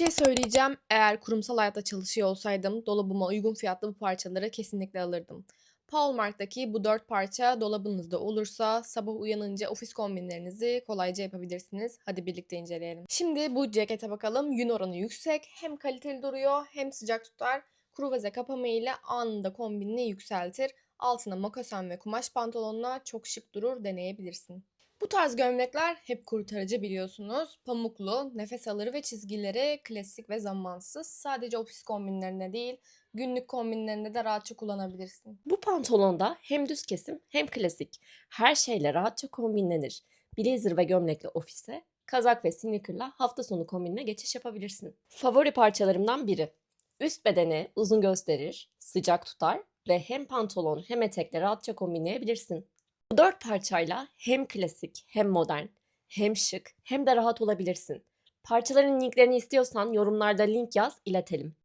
Şey söyleyeceğim. Eğer kurumsal hayatta çalışıyor olsaydım dolabıma uygun fiyatlı bu parçaları kesinlikle alırdım. Paul Mark'taki bu dört parça dolabınızda olursa sabah uyanınca ofis kombinlerinizi kolayca yapabilirsiniz. Hadi birlikte inceleyelim. Şimdi bu cekete bakalım. Yün oranı yüksek. Hem kaliteli duruyor hem sıcak tutar. Kruveze kapama ile anında kombinini yükseltir. Altına mokasen ve kumaş pantolonla çok şık durur deneyebilirsin. Bu tarz gömlekler hep kurtarıcı biliyorsunuz. Pamuklu, nefes alır ve çizgileri klasik ve zamansız. Sadece ofis kombinlerinde değil, günlük kombinlerinde de rahatça kullanabilirsin. Bu pantolonda hem düz kesim hem klasik. Her şeyle rahatça kombinlenir. Blazer ve gömlekle ofise, kazak ve sneakerla hafta sonu kombinine geçiş yapabilirsin. Favori parçalarımdan biri. Üst bedeni uzun gösterir, sıcak tutar ve hem pantolon hem etekle rahatça kombinleyebilirsin. Bu dört parçayla hem klasik hem modern, hem şık hem de rahat olabilirsin. Parçaların linklerini istiyorsan yorumlarda link yaz, iletelim.